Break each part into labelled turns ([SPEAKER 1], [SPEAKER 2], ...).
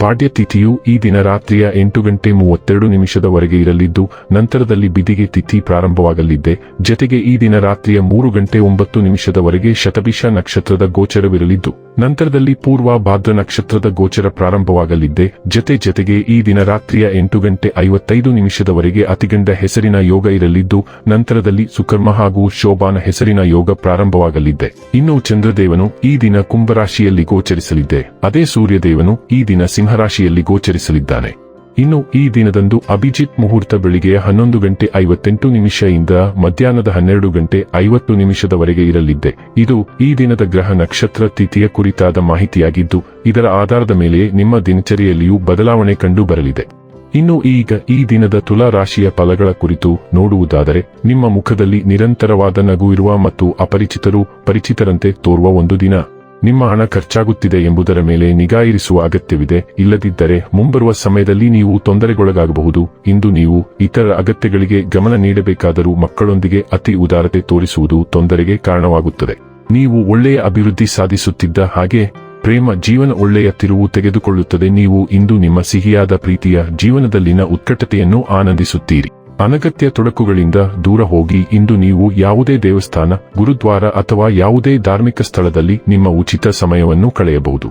[SPEAKER 1] ಪಾಡ್ಯ ತಿಥಿಯು ಈ ದಿನ ರಾತ್ರಿಯ ಎಂಟು ಗಂಟೆ ಮೂವತ್ತೆರಡು ನಿಮಿಷದವರೆಗೆ ಇರಲಿದ್ದು, ನಂತರದಲ್ಲಿ ಬಿದಿಗೆ ತಿಥಿ ಪ್ರಾರಂಭವಾಗಲಿದ್ದೆ. ಜತೆಗೆ ಈ ದಿನ ರಾತ್ರಿಯ ಮೂರು ಗಂಟೆ ಒಂಬತ್ತು ನಿಮಿಷದವರೆಗೆ ಶತಭಿಷ ನಕ್ಷತ್ರದ ಗೋಚರವಿರಲಿದ್ದು, ನಂತರದಲ್ಲಿ ಪೂರ್ವ ಭಾದ್ರ ನಕ್ಷತ್ರದ ಗೋಚರ ಪ್ರಾರಂಭವಾಗಲಿದ್ದೆ. ಜತೆ ಜತೆಗೆ ಈ ದಿನ ರಾತ್ರಿಯ ಎಂಟು ಗಂಟೆ ಐವತ್ತೈದು ನಿಮಿಷದವರೆಗೆ ಅತಿಗಂಡ ಹೆಸರಿನ ಯೋಗ ಇರಲಿದ್ದು, ನಂತರದಲ್ಲಿ ಸುಕರ್ಮ ಹಾಗೂ ಶೋಭಾನ ಹೆಸರಿನ ಯೋಗ ಪ್ರಾರಂಭವಾಗಲಿದ್ದೆ. ಇನ್ನು ಚಂದ್ರದೇವನು ಈ ದಿನ ಕುಂಭರಾಶಿಯಲ್ಲಿ ಗೋಚರಿಸಲಿದ್ದೆ. ಅದೇ ಸೂರ್ಯದೇವನು ಈ ದಿನ ಸಿಂಹರಾಶಿಯಲ್ಲಿ ಗೋಚರಿಸಲಿದ್ದಾನೆ. ಇನ್ನು ಈ ದಿನದಂದು ಅಭಿಜಿತ್ ಮುಹೂರ್ತ ಬೆಳಿಗ್ಗೆ ಹನ್ನೊಂದು ಗಂಟೆ ಐವತ್ತೆಂಟು ನಿಮಿಷದಿಂದ ಮಧ್ಯಾಹ್ನದ ಹನ್ನೆರಡು ಗಂಟೆ ಐವತ್ತು ನಿಮಿಷದವರೆಗೆ ಇರಲಿದ್ದೆ. ಇದು ಈ ದಿನದ ಗ್ರಹ ನಕ್ಷತ್ರ ತಿಥಿಯ ಕುರಿತಾದ ಮಾಹಿತಿಯಾಗಿದ್ದು, ಇದರ ಆಧಾರದ ಮೇಲೆ ನಿಮ್ಮ ದಿನಚರಿಯಲ್ಲಿಯೂ ಬದಲಾವಣೆ ಕಂಡು ಬರಲಿದೆ ಇನ್ನು ಈಗ ಈ ದಿನದ ತುಲಾ ರಾಶಿಯ ಫಲಗಳ ಕುರಿತು ನೋಡುವುದಾದರೆ, ನಿಮ್ಮ ಮುಖದಲ್ಲಿ ನಿರಂತರವಾದ ನಗು ಇರುವ ಮತ್ತು ಅಪರಿಚಿತರು ಪರಿಚಿತರಂತೆ ತೋರುವ ಒಂದು ದಿನ. ನಿಮ್ಮ ಹಣ ಖರ್ಚಾಗುತ್ತಿದೆ ಎಂಬುದರ ಮೇಲೆ ನಿಗಾ ಇರಿಸುವ ಅಗತ್ಯವಿದೆ. ಇಲ್ಲದಿದ್ದರೆ ಮುಂಬರುವ ಸಮಯದಲ್ಲಿ ನೀವು ತೊಂದರೆಗೊಳಗಾಗಬಹುದು. ಇಂದು ನೀವು ಇತರ ಅಗತ್ಯಗಳಿಗೆ ಗಮನ ನೀಡಬೇಕಾದರೂ ಮಕ್ಕಳೊಂದಿಗೆ ಅತಿ ಉದಾರತೆ ತೋರಿಸುವುದು ತೊಂದರೆಗೆ ಕಾರಣವಾಗುತ್ತದೆ. ನೀವು ಒಳ್ಳೆಯ ಅಭಿವೃದ್ಧಿ ಸಾಧಿಸುತ್ತಿದ್ದ ಹಾಗೆ ಪ್ರೇಮ ಜೀವನ ಒಳ್ಳೆಯ ತಿರುವು ತೆಗೆದುಕೊಳ್ಳುತ್ತದೆ. ನೀವು ಇಂದು ನಿಮ್ಮ ಸಿಹಿಯಾದ ಪ್ರೀತಿಯ ಜೀವನದಲ್ಲಿನ ಉತ್ಕಟತೆಯನ್ನು ಆನಂದಿಸುತ್ತೀರಿ. ಅನಗತ್ಯ ತೊಡಕುಗಳಿಂದ ದೂರ ಹೋಗಿ ಇಂದು ನೀವು ಯಾವುದೇ ದೇವಸ್ಥಾನ, ಗುರುದ್ವಾರ ಅಥವಾ ಯಾವುದೇ ಧಾರ್ಮಿಕ ಸ್ಥಳದಲ್ಲಿ ನಿಮ್ಮ ಉಚಿತ ಸಮಯವನ್ನು ಕಳೆಯಬಹುದು.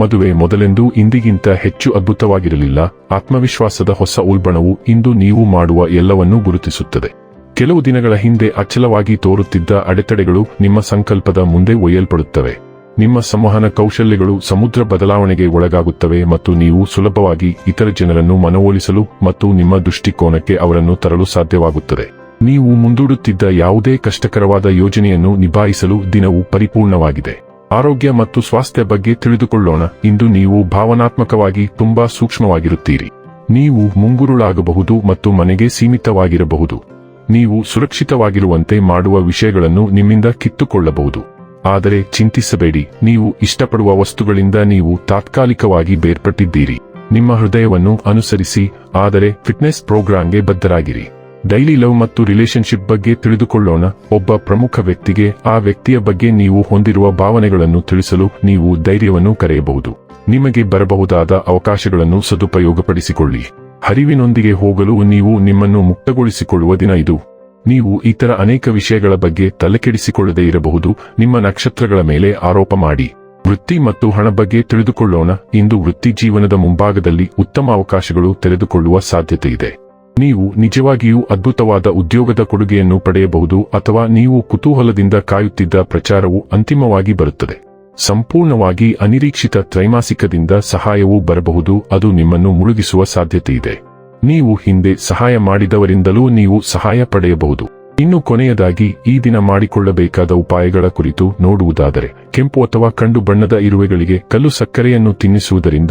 [SPEAKER 1] ಮದುವೆ ಮೊದಲೆಂದು ಇಂದಿಗಿಂತ ಹೆಚ್ಚು ಅದ್ಭುತವಾಗಿರಲಿಲ್ಲ. ಆತ್ಮವಿಶ್ವಾಸದ ಹೊಸ ಉಲ್ಬಣವು ಇಂದು ನೀವು ಮಾಡುವ ಎಲ್ಲವನ್ನೂ ಗುರುತಿಸುತ್ತದೆ. ಕೆಲವು ದಿನಗಳ ಹಿಂದೆ ಅಚಲವಾಗಿ ತೋರುತ್ತಿದ್ದ ಅಡೆತಡೆಗಳು ನಿಮ್ಮ ಸಂಕಲ್ಪದ ಮುಂದೆ ಒಯ್ಯಲ್ಪಡುತ್ತವೆ. ನಿಮ್ಮ ಸಂವಹನ ಕೌಶಲ್ಯಗಳು ಸಮುದ್ರ ಬದಲಾವಣೆಗೆ ಒಳಗಾಗುತ್ತವೆ ಮತ್ತು ನೀವು ಸುಲಭವಾಗಿ ಇತರ ಜನರನ್ನು ಮನವೊಲಿಸಲು ಮತ್ತು ನಿಮ್ಮ ದೃಷ್ಟಿಕೋನಕ್ಕೆ ಅವರನ್ನು ತರಲು ಸಾಧ್ಯವಾಗುತ್ತದೆ. ನೀವು ಮುಂದೂಡುತ್ತಿದ್ದ ಯಾವುದೇ ಕಷ್ಟಕರವಾದ ಯೋಜನೆಯನ್ನು ನಿಭಾಯಿಸಲು ದಿನವು ಪರಿಪೂರ್ಣವಾಗಿದೆ. ಆರೋಗ್ಯ ಮತ್ತು ಸ್ವಾಸ್ಥ್ಯ ಬಗ್ಗೆ ತಿಳಿದುಕೊಳ್ಳೋಣ. ಇಂದು ನೀವು ಭಾವನಾತ್ಮಕವಾಗಿ ತುಂಬಾ ಸೂಕ್ಷ್ಮವಾಗಿರುತ್ತೀರಿ. ನೀವು ಮುಂಗುರುಳಾಗಬಹುದು ಮತ್ತು ಮನೆಗೆ ಸೀಮಿತವಾಗಿರಬಹುದು. ನೀವು ಸುರಕ್ಷಿತವಾಗಿರುವಂತೆ ಮಾಡುವ ವಿಷಯಗಳನ್ನು ನಿಮ್ಮಿಂದ ಕಿತ್ತುಕೊಳ್ಳಬಹುದು. ಆದರೆ ಚಿಂತಿಸಬೇಡಿ, ನೀವು ಇಷ್ಟಪಡುವ ವಸ್ತುಗಳಿಂದ ನೀವು ತಾತ್ಕಾಲಿಕವಾಗಿ ಬೇರ್ಪಟ್ಟಿದ್ದೀರಿ. ನಿಮ್ಮ ಹೃದಯವನ್ನು ಅನುಸರಿಸಿ, ಆದರೆ ಫಿಟ್ನೆಸ್ ಪ್ರೋಗ್ರಾಂಗೆ ಬದ್ಧರಾಗಿರಿ. ಡೈಲಿ ಲವ್ ಮತ್ತು ರಿಲೇಶನ್ಶಿಪ್ ಬಗ್ಗೆ ತಿಳಿದುಕೊಳ್ಳೋಣ, ಒಬ್ಬ ಪ್ರಮುಖ ವ್ಯಕ್ತಿಗೆ, ಆ ವ್ಯಕ್ತಿಯ ಬಗ್ಗೆ ನೀವು ಹೊಂದಿರುವ ಭಾವನೆಗಳನ್ನು ತಿಳಿಸಲು ನೀವು ಧೈರ್ಯವನ್ನು ಕರೆಯಬಹುದು. ನಿಮಗೆ ಬರಬಹುದಾದ ಅವಕಾಶಗಳನ್ನು ಸದುಪಯೋಗಪಡಿಸಿಕೊಳ್ಳಿ. ಹರಿವಿನೊಂದಿಗೆ ಹೋಗಲು ನೀವು ನಿಮ್ಮನ್ನು ಮುಕ್ತಗೊಳಿಸಿಕೊಳ್ಳುವ ದಿನ ಇದು. ನೀವು ಇತರ ಅನೇಕ ವಿಷಯಗಳ ಬಗ್ಗೆ ತಲೆಕೆಡಿಸಿಕೊಳ್ಳದೇ ಇರಬಹುದು. ನಿಮ್ಮ ನಕ್ಷತ್ರಗಳ ಮೇಲೆ ಆರೋಪ ಮಾಡಿ. ವೃತ್ತಿ ಮತ್ತು ಹಣ ಬಗ್ಗೆ ತಿಳಿದುಕೊಳ್ಳೋಣ. ಇಂದು ವೃತ್ತಿ ಜೀವನದ ಮುಂಭಾಗದಲ್ಲಿ ಉತ್ತಮ ಅವಕಾಶಗಳು ತೆರೆದುಕೊಳ್ಳುವ ಸಾಧ್ಯತೆ ಇದೆ. ನೀವು ನಿಜವಾಗಿಯೂ ಅದ್ಭುತವಾದ ಉದ್ಯೋಗದ ಕೊಡುಗೆಯನ್ನು ಪಡೆಯಬಹುದು ಅಥವಾ ನೀವು ಕುತೂಹಲದಿಂದ ಕಾಯುತ್ತಿದ್ದ ಪ್ರಚಾರವು ಅಂತಿಮವಾಗಿ ಬರುತ್ತದೆ. ಸಂಪೂರ್ಣವಾಗಿ ಅನಿರೀಕ್ಷಿತ ತ್ರೈಮಾಸಿಕದಿಂದ ಸಹಾಯವು ಬರಬಹುದು. ಅದು ನಿಮ್ಮನ್ನು ಮುಳುಗಿಸುವ ಸಾಧ್ಯತೆ ಇದೆ. ನೀವು ಹಿಂದೆ ಸಹಾಯ ಮಾಡಿದವರಿಂದಲೂ ನೀವು ಸಹಾಯ ಪಡೆಯಬಹುದು. ಇನ್ನು ಕೊನೆಯದಾಗಿ, ಈ ದಿನ ಮಾಡಿಕೊಳ್ಳಬೇಕಾದ ಉಪಾಯಗಳ ಕುರಿತು ನೋಡುವುದಾದರೆ, ಕೆಂಪು ಅಥವಾ ಕಂಡು ಬಣ್ಣದ ಇರುವೆಗಳಿಗೆ ಕಲ್ಲು ಸಕ್ಕರೆಯನ್ನು ತಿನ್ನಿಸುವುದರಿಂದ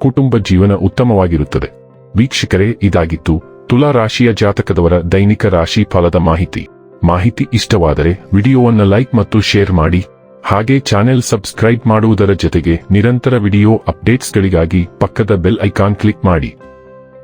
[SPEAKER 1] ಕುಟುಂಬ ಜೀವನ ಉತ್ತಮವಾಗಿರುತ್ತದೆ. ವೀಕ್ಷಕರೇ, ಇದಾಗಿತ್ತು ತುಲಾ ರಾಶಿಯ ಜಾತಕದವರ ದೈನಿಕ ರಾಶಿ ಫಲದ ಮಾಹಿತಿ. ಮಾಹಿತಿ ಇಷ್ಟವಾದರೆ ವಿಡಿಯೋವನ್ನು ಲೈಕ್ ಮತ್ತು ಶೇರ್ ಮಾಡಿ. ಹಾಗೆ ಚಾನೆಲ್ ಸಬ್ಸ್ಕ್ರೈಬ್ ಮಾಡುವುದರ ಜೊತೆಗೆ ನಿರಂತರ ವಿಡಿಯೋ ಅಪ್ಡೇಟ್ಸ್ಗಳಿಗಾಗಿ ಪಕ್ಕದ ಬೆಲ್ ಐಕಾನ್ ಕ್ಲಿಕ್ ಮಾಡಿ.